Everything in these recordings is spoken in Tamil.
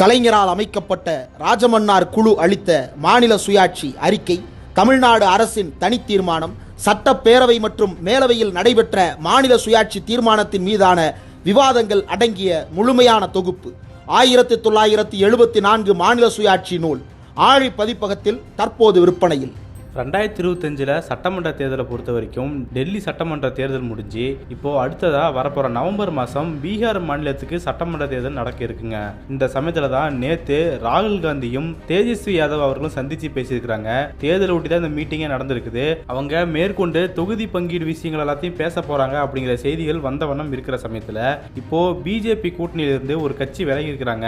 கலைஞரால் அமைக்கப்பட்ட ராஜமன்னார் குழு அளித்த மாநில சுயாட்சி அறிக்கை தமிழ்நாடு அரசின் தனி தீர்மானம் சட்டப்பேரவை மற்றும் மேலவையில் நடைபெற்ற மாநில சுயாட்சி தீர்மானத்தின் மீதான விவாதங்கள் அடங்கிய முழுமையான தொகுப்பு. ஆயிரத்தி தொள்ளாயிரத்தி எழுபத்தி நான்கு மாநில சுயாட்சி நூல் ஆழி பதிப்பகத்தில் தற்போது விற்பனையில். ரெண்டாயிரத்தி இருபத்தஞ்சில் சட்டமன்ற தேர்தலை பொறுத்த வரைக்கும் டெல்லி சட்டமன்ற தேர்தல் முடிஞ்சு இப்போது அடுத்ததாக வரப்போகிற நவம்பர் மாதம் பீகார் மாநிலத்துக்கு சட்டமன்ற தேர்தல் நடக்க இருக்குங்க. இந்த சமயத்தில் தான் நேற்று ராகுல் காந்தியும் தேஜஸ்வி யாதவ் அவர்களும் சந்தித்து பேசியிருக்கிறாங்க. தேர்தலை ஒட்டி தான் இந்த மீட்டிங்கே நடந்திருக்குது. அவங்க மேற்கொண்டு தொகுதி பங்கீடு விஷயங்கள் எல்லாத்தையும் பேச போகிறாங்க அப்படிங்கிற செய்திகள் வந்த வண்ணம் இருக்கிற சமயத்தில் இப்போது பிஜேபி கூட்டணியிலிருந்து ஒரு கட்சி விலகி இருக்கிறாங்க.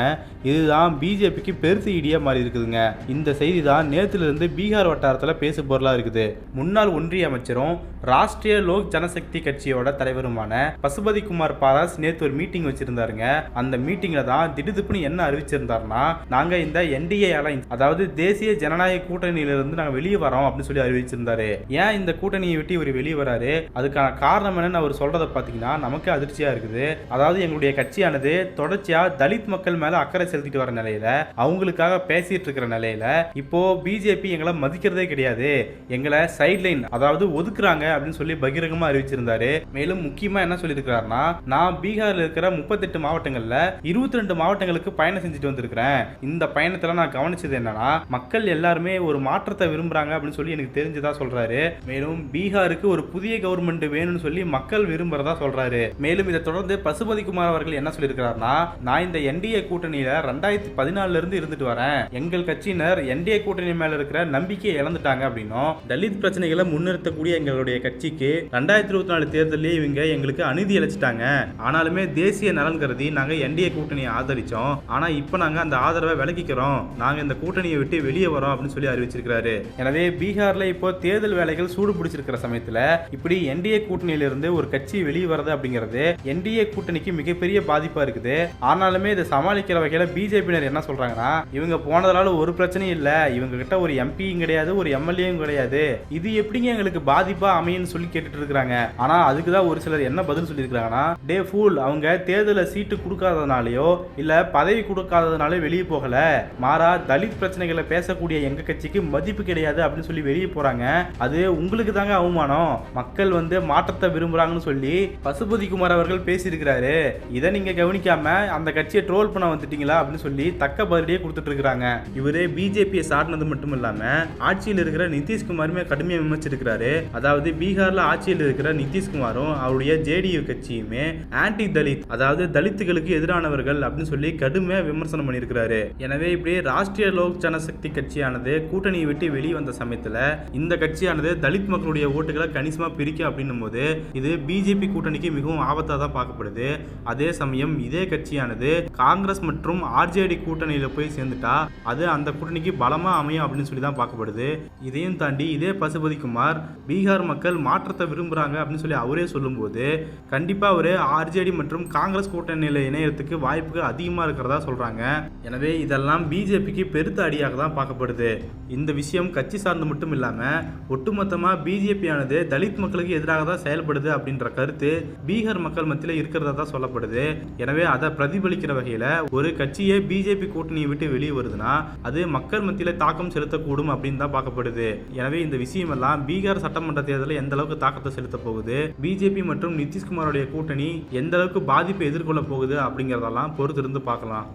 இதுதான் பிஜேபிக்கு பெருத்து இடியாக மாறி இருக்குதுங்க. இந்த செய்தி தான் நேற்றுலேருந்து பீகார் வட்டாரத்தில் பேச பொருளாக இருக்குது. முன்னாள் ஒன்றிய அமைச்சரும் ராஷ்டிரிய லோக் ஜனசக்தி கட்சியோட தலைவருமான பசுபதி குமார் பாராஸ் நேற்று ஒரு மீட்டிங் வச்சிருந்தாருங்க. அந்த மீட்டிங்கில் தான் திடுதிப்புன்னு என்ன அறிவிச்சிருந்தாருன்னா நாங்கள் இந்த என்டிஏ அலைன்ஸ் அதாவது தேசிய ஜனநாயக கூட்டணியிலிருந்து நாங்கள் வெளியே வரோம் அப்படின்னு சொல்லி அறிவிச்சிருந்தாரு. ஏன் இந்த கூட்டணியை விட்டு இவர் வெளியே வராரு? அதுக்கான காரணம் என்னன்னு அவர் சொல்றதை பார்த்தீங்கன்னா நமக்கு அதிர்ச்சியா இருக்குது. அதாவது எங்களுடைய கட்சியானது தொடர்ச்சியா தலித் மக்கள் மேல அக்கறை செலுத்திட்டு வர நிலையில அவங்களுக்காக பேசிட்டு இருக்கிற நிலையில இப்போ பிஜேபி எங்களை மதிக்கிறதே கிடையாது. எங்களை சைட்லைன் அதாவது ஒதுக்குறாங்க அப்படின்னு சொல்லி பகிரங்கமா அறிவிச்சிருந்தாரு. மேலும் முக்கியமா என்ன சொல்லியிருக்கிறாருன்னா நான் பீகார்ல இருக்கிற முப்பத்தெட்டு மாவட்டங்கள்ல இருபத்தி ரெண்டு மாவட்டங்களுக்கு பயணம் செஞ்சுட்டு வந்திருக்கிறேன். இந்த பயணத்துல நான் கவனிச்சது என்னன்னா மக்கள் எல்லாருமே ஒரு மாற்றத்தை விரும்புறாங்க அப்படின்னு சொல்லி எனக்கு தெரிஞ்சதா சொல்றாரு. மேலும் பீகாருக்கு ஒரு புதிய கவர்மெண்ட் வேணும்னு சொல்லி மக்கள் விரும்புறதா சொல்றாரு. மேலும் இதை தொடர்ந்து பசுபதி குமார் அவர்கள் என்ன சொல்லியிருக்கிறாருன்னா நான் இந்த என்டிஏ கூட்டணியில ரெண்டாயிரத்தி பதினாலுல இருந்து இருந்துட்டு வரேன். எங்கள் கட்சியினர் என்டிஏ கூட்டணி மேல இருக்கிற நம்பிக்கையை இழந்துட்டாங்க அப்படின்னா தலித் பிரச்சனைகளை முன்னிறுத்தக்கூடிய எங்களுடைய கட்சிக்கு ரெண்டாயிரத்தி இருபத்தி நாலு தேர்தலே இவங்க எங்களுக்கு அநீதி அளிச்சிட்டாங்க. ஆனாலுமே தேசிய நலன் கருதி நாங்கள் என்டிஏ கூட்டணியை ஆதரிச்சோம். ஆனா இப்போ நாங்க அந்த ஆதரவை விலக்கிக்கிறோம். நாங்கள் இந்த கூட்டணியை விட்டு வெளியே வரோம் அப்படின்னு சொல்லி அறிவிச்சிருக்கிறாரு. எனவே பீகார்ல இப்போ தேர்தல் வேலைகள் சூடு பிடிச்சிருக்கிற சமயத்துல இப்படி என்டிஏ கூட்டணியிலிருந்து ஒரு கட்சி வெளியே வரது அப்படிங்கிறது என்டிஏ கூட்டணிக்கு மிகப்பெரிய பாதிப்பா இருக்குது. ஆனாலுமே இதை சமாளிக்கிற வகையில் பிஜேபியினர் என்ன சொல்றாங்கன்னா இவங்க போனதால ஒரு பிரச்சனையும் இல்லை. இவங்க கிட்ட ஒரு எம்பியும் கிடையாது ஒரு எம்எல்ஏ எம்எல்ஏயும் கிடையாது. இது எப்படிங்க எங்களுக்கு பாதிப்பா அமையும்னு சொல்லி கேட்டுட்டு இருக்காங்க ஆனா அதுக்கு தான் ஒரு சிலர் என்ன பதில் சொல்லியிருக்காங்கன்னா டே ஃபூல் அவங்க தேர்தலில் சீட்டு கொடுக்காததுனாலயோ இல்ல பதவி கொடுக்காததுனாலயோ வெளியே போகல. மாறா தலித் பிரச்சனைகளை பேசக்கூடிய எங்க கட்சிக்கு மதிப்பு கிடையாது அப்படின்னு சொல்லி வெளியே போறாங்க. அது உங்களுக்கு தாங்க அவமானம். மக்கள் வந்து மாற்றத்தை விரும்புறாங்கன்னு சொல்லி பசுபதி குமார் அவர்கள் பேசியிருக்கிறாரு. இதை நீங்க கவனிக்காம அந்த கட்சியை ட்ரோல் பண்ண வந்துட்டீங்களா அப்படின்னு சொல்லி தக்க பதிலே கொடுத்துட்டு இருக்காங்க இவரே பிஜேபியை சாட்டினது மட்டும் இல்லாம ஆட்சியில் இருக்கிற நிதிஷ்குமாருமே கடுமையாக விமர்சிச்சிருக்கிறாரு. அதாவது பீகார்ல ஆட்சியில் இருக்கிற நிதிஷ்குமாரும் அவருடைய ஜேடியு கட்சியுமே ஆன்டி தலித் அதாவது தலித்துகளுக்கு எதிரானவர்கள் அப்படின்னு சொல்லி கடுமையாக விமர்சனம் பண்ணியிருக்கிறாரு எனவே இப்படி ராஷ்டிரிய லோக் ஜனசக்தி கட்சியானது கூட்டணியை விட்டு வெளியே வந்த சமயத்தில் இந்த கட்சியானது தலித் மக்களுடைய ஓட்டுகளை கணிசமாக பிரிக்கும் அப்படின்னும் போது இது பிஜேபி கூட்டணிக்கு மிகவும் ஆபத்தாக தான் பார்க்கப்படுது. அதே சமயம் இதே கட்சியானது காங்கிரஸ் மற்றும் ஆர்ஜேடி கூட்டணியில் போய் சேர்ந்துட்டா அது அந்த கூட்டணிக்கு பலமாக அமையும் அப்படின்னு சொல்லி தான் பார்க்கப்படுது. இது இதையும் தாண்டி இதே பசுபதிக்குமார் பீகார் மக்கள் மாற்றத்தை விரும்புகிறாங்க அப்படின்னு சொல்லி அவரே சொல்லும்போது கண்டிப்பாக அவர் ஆர்ஜேடி மற்றும் காங்கிரஸ் கூட்டணியில் இணையத்துக்கு வாய்ப்புகள் அதிகமாக இருக்கிறதா சொல்கிறாங்க எனவே இதெல்லாம் பிஜேபிக்கு பெருத்த அடியாக தான் பார்க்கப்படுது. இந்த விஷயம் கட்சி சார்ந்து மட்டும் இல்லாமல் ஒட்டுமொத்தமாக பிஜேபியானது தலித் மக்களுக்கு எதிராக தான் செயல்படுது அப்படின்ற கருத்து பீகார் மக்கள் மத்தியில் இருக்கிறதா தான் சொல்லப்படுது. எனவே அதை பிரதிபலிக்கிற வகையில் ஒரு கட்சியே பிஜேபி கூட்டணியை விட்டு வெளியே வருதுன்னா அது மக்கள் மத்தியில் தாக்கம் செலுத்தக்கூடும் அப்படின்னு தான் பார்க்கப்படுது. எனவே இந்த விஷயம் எல்லாம் பீகார் சட்டமன்ற தேர்தலில் எந்த அளவுக்கு தாக்கத்தை செலுத்த போகுது? பிஜேபி மற்றும் நிதிஷ்குமாரோடைய கூட்டணி எந்த அளவுக்கு பாதிப்பை எதிர்கொள்ள போகுது அப்படிங்கிறதெல்லாம் பொறுத்திருந்து பார்க்கலாம்.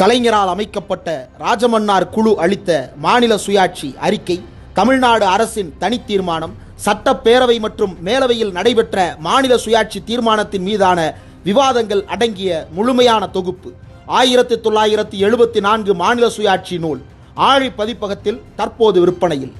கலைஞரால் அமைக்கப்பட்ட ராஜமன்னார் குழு அளித்த மாநில சுயாட்சி அறிக்கை தமிழ்நாடு அரசின் தனி தீர்மானம் சட்டப்பேரவை மற்றும் மேலவையில் நடைபெற்ற மாநில சுயாட்சி தீர்மானத்தின் மீதான விவாதங்கள் அடங்கிய முழுமையான தொகுப்பு. ஆயிரத்தி தொள்ளாயிரத்தி எழுபத்தி நான்கு மாநில சுயாட்சி நூல் ஆழி பதிப்பகத்தில் தற்போது விற்பனையில்.